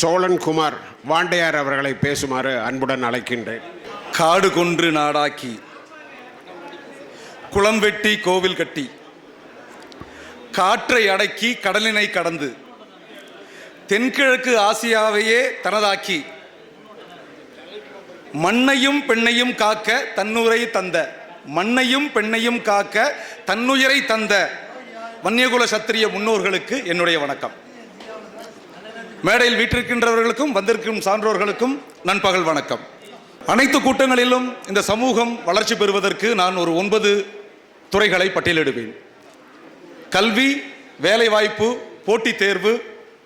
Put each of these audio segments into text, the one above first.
சோழன்குமார் வாண்டையார் அவர்களை பேசுமாறு அன்புடன் அழைக்கின்றேன். காடு கொன்று நாடாக்கி குளம் வெட்டி கோவில் கட்டி காற்றை அடக்கி கடலினை கடந்து தென்கிழக்கு ஆசியாவையே தனதாக்கி மண்ணையும் பெண்ணையும் காக்க தன்னுரை தந்த மண்ணையும் பெண்ணையும் காக்க தன்னுயிரை தந்த வன்னியகுல சத்திரிய முன்னோர்களுக்கு என்னுடைய வணக்கம். மேடையில் வீற்றிருக்கின்றவர்களுக்கும் வந்திருக்கும் சான்றோர்களுக்கும் நண்பகல் வணக்கம். அனைத்து கூட்டங்களிலும் இந்த சமூகம் வளர்ச்சி பெறுவதற்கு நான் ஒரு ஒன்பது துறைகளை பட்டியலிடுவேன். கல்வி வேலைவாய்ப்பு போட்டித் தேர்வு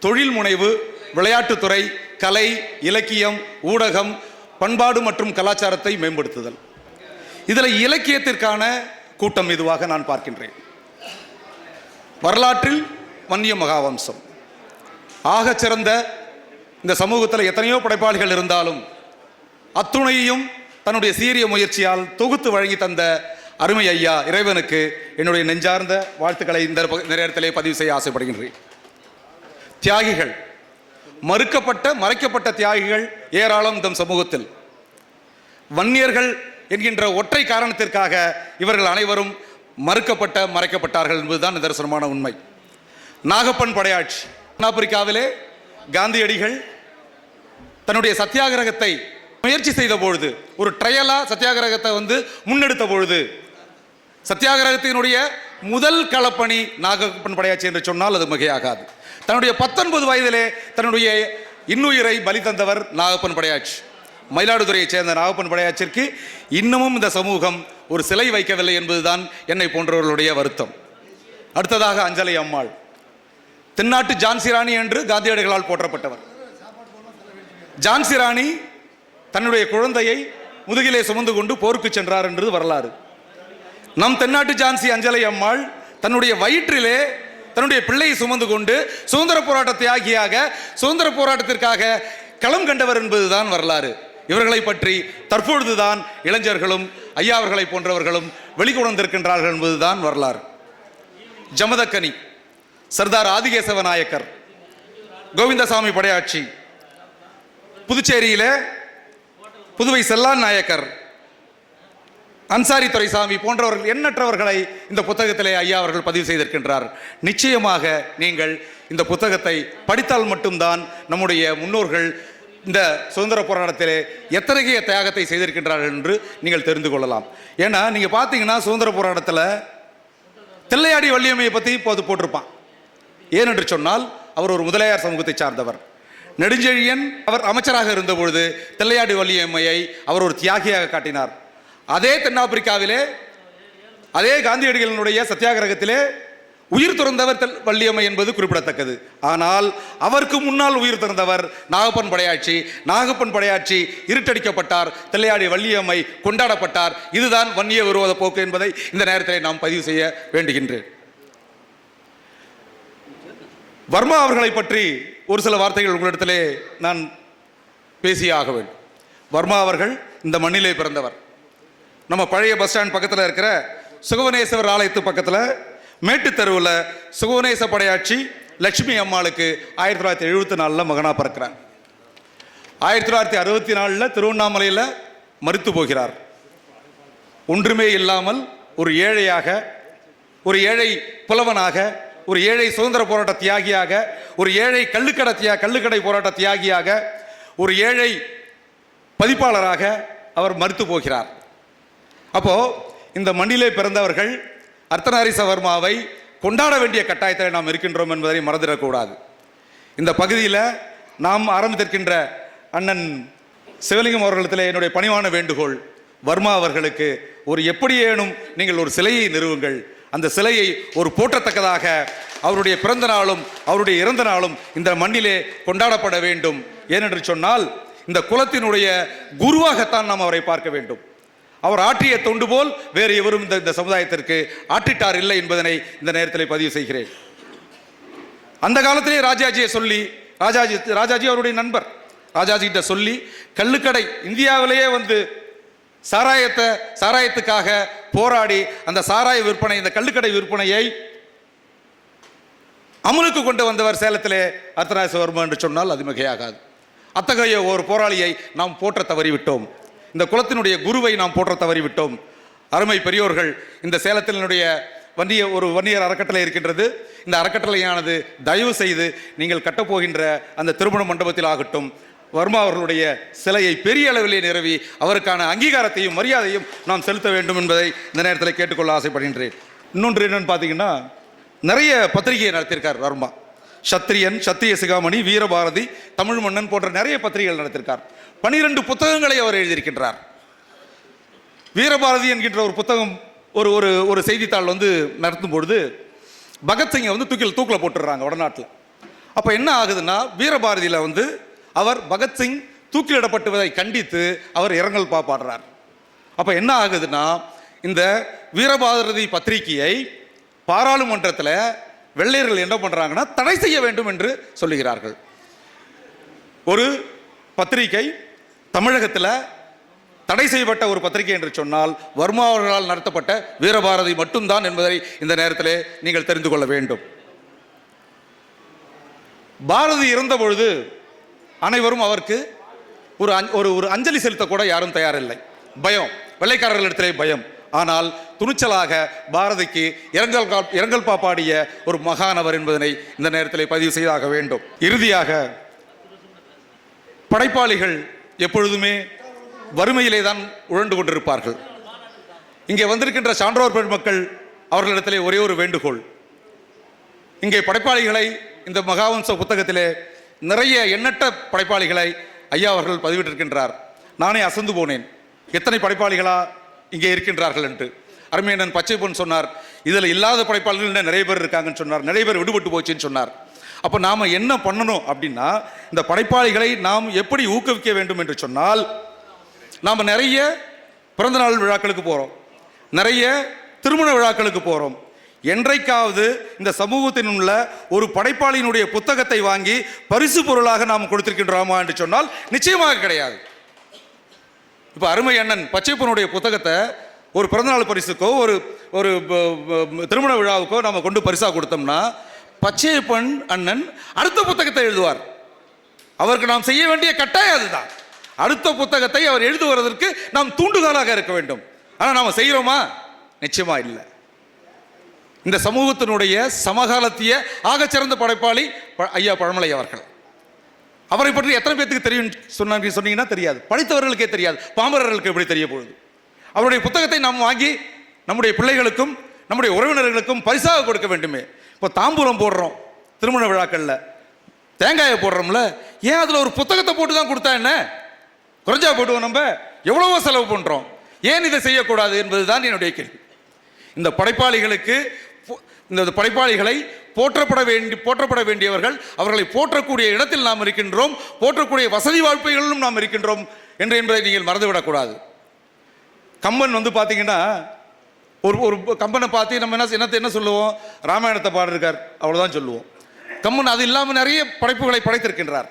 தொழில் முனைவு விளையாட்டுத்துறை கலை இலக்கியம் ஊடகம் பண்பாடு மற்றும் கலாச்சாரத்தை மேம்படுத்துதல். இதில் இலக்கியத்திற்கான கூட்டம் இதுவாக நான் பார்க்கின்றேன். வரலாற்றில் வன்னிய மகாவம்சம். ஆகச் சிறந்த இந்த சமூகத்தில் எத்தனையோ படைப்பாளிகள் இருந்தாலும் அத்துணையையும் தன்னுடைய சீரிய முயற்சியால் தொகுத்து வழங்கி தந்த அருமை ஐயா இறைவனுக்கு என்னுடைய நெஞ்சார்ந்த வாழ்த்துக்களை இந்த இந்த நேரத்திலே பதிவு செய்ய ஆசைப்படுகின்றேன். தியாகிகள் மறுக்கப்பட்ட மறைக்கப்பட்ட தியாகிகள் ஏராளம் இந்த சமூகத்தில். வன்னியர்கள் என்கின்ற ஒற்றை காரணத்திற்காக இவர்கள் அனைவரும் மறுக்கப்பட்ட மறைக்கப்பட்டார்கள் என்பதுதான் நிதர்சனமான உண்மை. நாகப்பன் படையாட்சி. தென்னாப்பிரிக்காவிலே காந்தியடிகள் தன்னுடைய சத்தியாகிரகத்தை முயற்சி செய்த பொழுது ஒரு ட்ரையலா சத்தியாகிரகத்தை வந்து முன்னெடுத்த பொழுது சத்தியாகிரகத்தினுடைய முதல் களப்பணி நாகப்பன் படையாச்சி என்று சொன்னால் அது மிகையாகாது. தன்னுடைய பத்தொன்பது வயதிலே தன்னுடைய இன்னுயிரை பலி தந்தவர் நாகப்பன் படையாட்சி மயிலாடுதுறையைச் சேர்ந்த நாகப்பன் படையாச்சிற்கு இன்னமும் இந்த சமூகம் ஒரு சிலை வைக்கவில்லை என்பதுதான் என்னை போன்றவர்களுடைய வருத்தம். அடுத்ததாக அஞ்சலை அம்மாள். தென்னாட்டு ஜான்சி ராணி என்று காந்தியடிகளால் போற்றப்பட்டவர். ஜான்சி ராணி தன்னுடைய குழந்தையை முதுகிலே சுமந்து கொண்டு போருக்கு சென்றார் என்றது வரலாறு. நம் தென்னாட்டு ஜான்சி அஞ்சலை அம்மாள் தன்னுடைய வயிற்றிலே தன்னுடைய பிள்ளையை சுமந்து கொண்டு சுதந்திர போராட்ட தியாகியாக சுதந்திர போராட்டத்திற்காக களம் கண்டவர் என்பதுதான் வரலாறு. இவர்களை பற்றி தற்பொழுதுதான் இளைஞர்களும் ஐயாவர்களை போன்றவர்களும் வெளிக்கொணர்ந்திருக்கின்றார்கள் என்பதுதான் வரலாறு. ஜமதக்கனி சர்தார் ஆதிகேசவ நாயக்கர் கோவிந்தசாமி படையாட்சி புதுச்சேரியிலே புதுவை செல்லான் நாயக்கர் அன்சாரி துரைசாமி போன்றவர்கள் எண்ணற்றவர்களை இந்த புத்தகத்திலே ஐயா அவர்கள் பதிவு செய்திருக்கின்றார். நிச்சயமாக நீங்கள் இந்த புத்தகத்தை படித்தால் மட்டும்தான் நம்முடைய முன்னோர்கள் இந்த சுதந்திர போராட்டத்திலே எத்தகைய தியாகத்தை செய்திருக்கின்றார்கள் என்று நீங்கள் தெரிந்து கொள்ளலாம். ஏன்னா நீங்கள் பார்த்தீங்கன்னா சுதந்திர போராட்டத்தில் தில்லையாடி வள்ளியம்மையை பற்றி இப்போது போட்டிருப்பான். ஏனென்று சொன்னால் அவர் ஒரு முதலையார் சமூகத்தை சார்ந்தவர். நெடுஞ்செழியன் அவர் அமைச்சராக இருந்தபொழுது தில்லையாடி வள்ளியம்மையை அவர் ஒரு தியாகியாக காட்டினார். அதே தென்னாப்பிரிக்காவிலே அதே காந்தியடிகளினுடைய சத்தியாகிரகத்திலே உயிர் துறந்தவர் தெல்- வள்ளியம்மை என்பது குறிப்பிடத்தக்கது. ஆனால் அவருக்கு முன்னால் உயிர் திறந்தவர் நாகப்பன் படையாட்சி நாகப்பன் படையாட்சி இருட்டடிக்கப்பட்டார் தில்லையாடி வள்ளியம்மை கொண்டாடப்பட்டார். இதுதான் வன்னிய விரோத போக்கு என்பதை இந்த நேரத்தில் நாம் பதிவு செய்ய வேண்டுகின்றேன். வர்மா அவர்களை பற்றி ஒரு சில வார்த்தைகள் உங்களிடத்திலே நான் பேசியே ஆக வேண்டும். வர்மா அவர்கள் இந்த மண்ணிலே பிறந்தவர். நம்ம பழைய பஸ் ஸ்டாண்ட் பக்கத்தில் இருக்கிற சுகவனேஸ்வரர் ஆலயத்து பக்கத்தில் மேட்டு தெருவில் சுகவனேச படையாட்சி லட்சுமி அம்மாளுக்கு ஆயிரத்தி தொள்ளாயிரத்தி எழுபத்தி நாலில் மகனாக பிறக்கிறார். ஆயிரத்தி தொள்ளாயிரத்தி அறுபத்தி நாலில் திருவண்ணாமலையில் மறுத்து போகிறார். ஒன்றுமே இல்லாமல் ஒரு ஏழையாக ஒரு ஏழை புலவனாக ஒரு ஏழை சுதந்திர போராட்ட தியாகியாக ஒரு ஏழை கள்ளுக்கடை தியா கள்ளுக்கடை போராட்ட தியாகியாக ஒரு ஏழை பதிப்பாளராக அவர் மறுத்து போகிறார். அப்போது இந்த மண்ணிலே பிறந்தவர்கள் அர்த்தநாரி சவர்மாவை கொண்டாட வேண்டிய கட்டாயத்தில் நாம் இருக்கின்றோம் என்பதை மறந்துடக்கூடாது. இந்த பகுதியில் நாம் ஆரம்பித்திருக்கின்ற அண்ணன் சிவலிங்கம் அவர்களிடத்தில் என்னுடைய பணிவான வேண்டுகோள் வர்மா அவர்களுக்கு ஒரு எப்படியேனும் நீங்கள் ஒரு சிலையை நிறுவுங்கள் அந்த சிலையை ஒரு போற்றத்தக்கதாக அவருடைய பிறந்த நாளும் அவருடைய இறந்த நாளும் இந்த மண்ணிலே கொண்டாடப்பட வேண்டும். ஏனென்று சொன்னால் இந்த குலத்தினுடைய குருவாகத்தான் நாம் அவரை பார்க்க வேண்டும். அவர் ஆற்றிய தொண்டு போல் வேறு எவரும் இந்த இந்த சமுதாயத்திற்கு ஆற்றிட்டார் இல்லை என்பதனை இந்த நேரத்தில் பதிவு செய்கிறேன். அந்த காலத்திலே ராஜாஜியை சொல்லி ராஜாஜி ராஜாஜி அவருடைய நண்பர். ராஜாஜி கிட்ட சொல்லி கள்ளுக்கடை இந்தியாவிலேயே வந்து சாராயத்தை சாராயத்துக்காக போராடி அந்த சாராய விற்பனை இந்த கள்ளுக்கடை விற்பனையை அமலுக்கு கொண்டு வந்தவர் சேலத்திலே அர்த்தநாசவர்மா என்று சொன்னால் அது மிகையாகாது. அத்தகைய ஒரு போராளியை நாம் போற்ற தவறிவிட்டோம். இந்த குலத்தினுடைய குருவை நாம் போற்ற தவறிவிட்டோம். அருமை பெரியோர்கள் இந்த சேலத்தினுடைய வன்னிய ஒரு வன்னியர் அறக்கட்டளை இருக்கின்றது. இந்த அறக்கட்டளையானது தயவு செய்து நீங்கள் கட்டப்போகின்ற அந்த திருமண மண்டபத்தில் ஆகட்டும். வர்மா அவர்களுடைய சிலையை பெரிய அளவிலே நிறுவி அவருக்கான அங்கீகாரத்தையும் மரியாதையும் நாம் செலுத்த வேண்டும் என்பதை இந்த நேரத்தில் கேட்டுக்கொள்ள ஆசைப்படுகின்றேன். இன்னொன்று என்னன்னு பார்த்தீங்கன்னா நிறைய பத்திரிகையை நடத்தியிருக்கார் வர்மா. சத்திரியன் சத்திய சிகாமணி வீரபாரதி தமிழ் மன்னன் போன்ற நிறைய பத்திரிகைகள் நடத்தியிருக்கார். பனிரெண்டு புத்தகங்களை அவர் எழுதியிருக்கின்றார். வீரபாரதி என்கின்ற ஒரு புத்தகம் ஒரு ஒரு ஒரு செய்தித்தாள் வந்து நடத்தும் பொழுது பகத்சிங்கை வந்து தூக்கில் தூக்கில் போட்டுடுறாங்க வடநாட்டில் அப்போ என்ன ஆகுதுன்னா வீரபாரதியில் வந்து அவர் பகத்சிங் தூக்கிலிடப்பட்டுவதை கண்டித்து அவர் இரங்கல் பா பாடுறார் அப்போ என்ன ஆகுதுன்னா இந்த வீரபாரதி பத்திரிகையை பாராளுமன்றத்தில் வெள்ளையர்கள் என்ன பண்ணுறாங்கன்னா தடை செய்ய வேண்டும் என்று சொல்லுகிறார்கள். ஒரு பத்திரிகை தமிழகத்தில் தடை செய்யப்பட்ட ஒரு பத்திரிகை என்று சொன்னால் வர்மா அவர்களால் நடத்தப்பட்ட வீரபாரதி மட்டும்தான் என்பதை இந்த நேரத்திலே நீங்கள் தெரிந்து கொள்ள வேண்டும். பாரதி இருந்த பொழுது அனைவரும் அவருக்கு ஒரு ஒரு ஒரு அஞ்சலி செலுத்த கூட யாரும் தயாரில்லை. பயம். வெள்ளைக்காரர்களிடத்திலே பயம். ஆனால் துணிச்சலாக பாரதிக்கு இரங்கல் இரங்கல் பாப்பாடிய ஒரு மகானவர் என்பதனை இந்த நேரத்தில் பதிவு செய்தாக வேண்டும். இறுதியாக படைப்பாளிகள் எப்பொழுதுமே வறுமையிலே தான் உழண்டு கொண்டிருப்பார்கள். இங்கே வந்திருக்கின்ற சான்றோர் பெருமக்கள் அவர்களிடத்திலே ஒரே ஒரு வேண்டுகோள். இங்கே படைப்பாளிகளை இந்த மகாவம்ச புத்தகத்திலே நிறைய எண்ணற்ற படைப்பாளிகளை ஐயா அவர்கள் பதிவிட்டிருக்கின்றார். நானே அசந்து போனேன். எத்தனை படைப்பாளிகளா இங்கே இருக்கின்றார்கள் என்று அருமையண்ணன் பச்சை பொன் சொன்னார் இதில் இல்லாத படைப்பாளிகள் நிறைய பேர் இருக்காங்கன்னு சொன்னார். நிறைய பேர் விடுபட்டு போச்சுன்னு சொன்னார். அப்போ நாம் என்ன பண்ணணும் அப்படின்னா இந்த படைப்பாளிகளை நாம் எப்படி ஊக்குவிக்க வேண்டும் என்று சொன்னால் நாம் நிறைய பிறந்தநாள் விழாக்களுக்கு போகிறோம் நிறைய திருமண விழாக்களுக்கு போகிறோம் என்றைக்காவது இந்த சமூகத்தின் உள்ள ஒரு படைப்பாளியினுடைய புத்தகத்தை வாங்கி பரிசு பொருளாக நாம் கொடுத்திருக்கின்றோமா என்று சொன்னால் நிச்சயமாக கிடையாது. இப்போ அருமை அண்ணன் பச்சைப்பனுடைய புத்தகத்தை ஒரு பிறந்தநாள் பரிசுக்கோ ஒரு ஒரு திருமண விழாவுக்கோ நம்ம கொண்டு பரிசாக கொடுத்தோம்னா பச்சையப்பன் அண்ணன் அடுத்த புத்தகத்தை எழுதுவார். அவருக்கு நாம் செய்ய வேண்டிய கட்டாயம் அதுதான். அடுத்த புத்தகத்தை அவர் எழுதுவதற்கு நாம் தூண்டுகோலாக இருக்க வேண்டும். ஆனால் நாம் செய்கிறோமா நிச்சயமா இல்லை. இந்த சமூகத்தினுடைய சமகாலத்திய ஆகச்சிறந்த படைப்பாளி ஐயா பழமலை அவர்கள். அவரை பற்றி எத்தனை பேத்துக்கு தெரியும் சொன்னாங்க சொன்னீங்கன்னா தெரியாது. படித்தவர்களுக்கே தெரியாது. பாமரர்களுக்கு எப்படி தெரிய போகுது? அவருடைய புத்தகத்தை நாம் வாங்கி நம்முடைய பிள்ளைகளுக்கும் நம்முடைய உறவினர்களுக்கும் பரிசாக கொடுக்க வேண்டுமே. இப்போ தாம்பூலம் போடுறோம் திருமண விழாக்களில். தேங்காயை போடுறோம்ல. ஏன் அதில் ஒரு புத்தகத்தை போட்டு தான் கொடுத்தா என்ன? குறைஞ்சா போட்டுவோம் நம்ம. எவ்வளவோ செலவு பண்ணுறோம் ஏன் இதை செய்யக்கூடாது என்பதுதான் என்னுடைய கேள்வி. இந்த படைப்பாளிகளுக்கு இந்த படைப்பாளிகளை போற்றப்பட வேண்டி போற்றப்பட வேண்டியவர்கள் அவர்களை போற்றக்கூடிய இடத்தில் நாம் இருக்கின்றோம் போற்றக்கூடிய வசதி வாய்ப்புகளிலும் நாம் இருக்கின்றோம் என்று என்பதை நீங்கள் மறந்துவிடக்கூடாது. கம்பன் வந்து பார்த்தீங்கன்னா ஒரு ஒரு கம்பனை பார்த்து நம்ம என்ன என்னத்தை என்ன சொல்லுவோம்? ராமாயணத்தை பாடிருக்கார் அவ்வளோதான் சொல்லுவோம். கம்பன் அது இல்லாமல் நிறைய படைப்புகளை படைத்திருக்கின்றார்.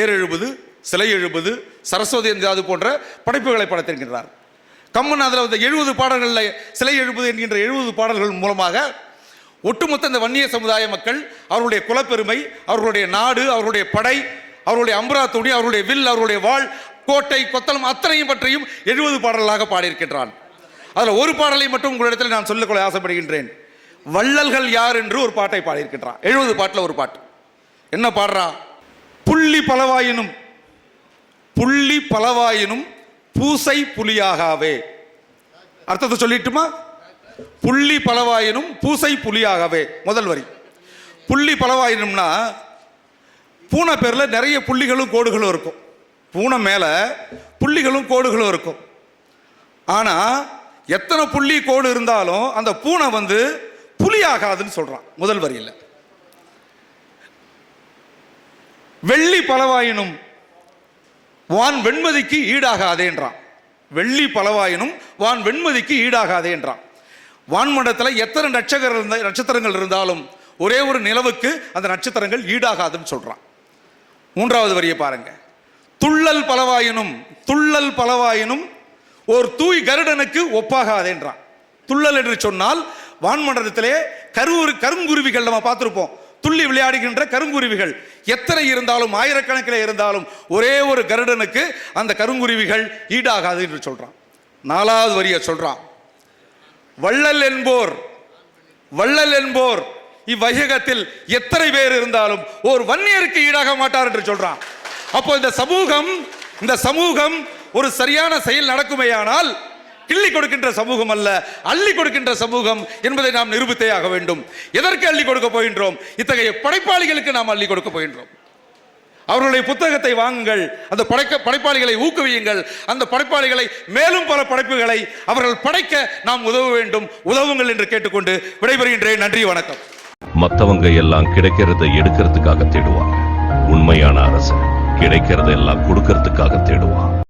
ஏர் எழுபது சிலை எழுபது சரஸ்வதி அது போன்ற படைப்புகளை படைத்திருக்கின்றார். கம்மன் அதில் வந்து எழுபது பாடல்களில் சிலை எழுபது என்கின்ற எழுபது பாடல்கள் மூலமாக ஒட்டுமொத்த இந்த வன்னிய சமுதாய மக்கள் அவர்களுடைய குலப்பெருமை அவர்களுடைய நாடு அவர்களுடைய படை அவர்களுடைய அம்பரா துணி அவருடைய வில் அவருடைய வாள் கோட்டை கொத்தளம் அத்தனையும் பற்றியும் எழுபது பாடல்களாக பாடியிருக்கின்றான். அதில் ஒரு பாடலை மட்டும் உங்களிடத்தில் நான் சொல்லிக்கொள்ள ஆசைப்படுகின்றேன். வள்ளல்கள் யார் என்று ஒரு பாட்டை பாடியிருக்கின்றான். எழுபது பாட்டில் ஒரு பாட்டு. என்ன பாடுறான் புள்ளி பலவாயினும் புள்ளி பலவாயினும் பூசை புலியாகாவே. அர்த்தத்தை சொல்லிட்டுமா? புள்ளி பலவாயினும் பூசை புலியாகவே. முதல் வரி. புள்ளி பலவாயினும்னா பூனை பேரில் நிறைய புள்ளிகளும் கோடுகளும் இருக்கும். பூனை மேலே புள்ளிகளும் கோடுகளும் இருக்கும். ஆனால் எத்தனை புள்ளி கோடு இருந்தாலும் அந்த பூனை வந்து புலியாகாதுன்னு சொல்கிறான் முதல் வரியில். வெள்ளி பலவாயினும் வான் வெண்மதிக்கு ஈடாகாதேன்றான். வெள்ளி பலவாயினும் வான் வெண்மதிக்கு ஈடாகாதேன்றான். வான்மண்டத்தில் எத்தனை நட்சத்திரம் இருந்த நட்சத்திரங்கள் இருந்தாலும் ஒரே ஒரு நிலவுக்கு அந்த நட்சத்திரங்கள் ஈடாகாதுன்னு சொல்கிறான் மூன்றாவது வரியை பாருங்க. துள்ளல் பலவாயினும் துள்ளல் பலவாயினும் ஒரு தூய் கருடனுக்கு ஒப்பாகாதேன்றான். துள்ளல் என்று சொன்னால் வான்மண்டலத்திலே கருவுரு கருங்குருவிகள் நம்ம பார்த்துருப்போம். துள்ளி விளையாடுகின்ற கருங்குருவிகள் எத்தனை இருந்தாலும் ஆயிரக்கணக்கில் இருந்தாலும் ஒரே ஒரு கருடனுக்கு அந்த கருங்குருவிகள் ஈடாகாது என்று சொல்கிறான் நாலாவது வரியை சொல்கிறான் வள்ளல் என்போர் வள்ளல் என்போர். இவ்வையகத்தில் எத்தனை பேர் இருந்தாலும் ஒரு வன்னியருக்கு ஈடாக மாட்டார் என்று சொல்றான். அப்போ இந்த சமூகம் இந்த சமூகம் ஒரு சரியான செயல் நடக்குமேயானால் கிள்ளி கொடுக்கின்ற சமூகம் அல்ல. அள்ளி கொடுக்கின்ற சமூகம் என்பதை நாம் நிரூபித்தே ஆக வேண்டும். எதற்கு அள்ளி கொடுக்க போகின்றோம்? இத்தகைய படைப்பாளிகளுக்கு நாம் அள்ளி கொடுக்க போகின்றோம். அவர்களுடைய புத்தகத்தை வாங்குங்கள். அந்த படைக்க படைப்பாளிகளை ஊக்குவியுங்கள். அந்த படைப்பாளிகளை மேலும் பல படைப்புகளை அவர்கள் படைக்க நாம் உதவ வேண்டும். உதவுங்கள் என்று கேட்டுக்கொண்டு விடைபெறுகின்றேன். நன்றி வணக்கம். மத்தவங்க எல்லாம் கிடைக்கிறத எடுக்கிறதுக்காக தேடுவாங்க. உண்மையான அரசு கிடைக்கிறத எல்லாம் கொடுக்கறதுக்காக தேடுவான்.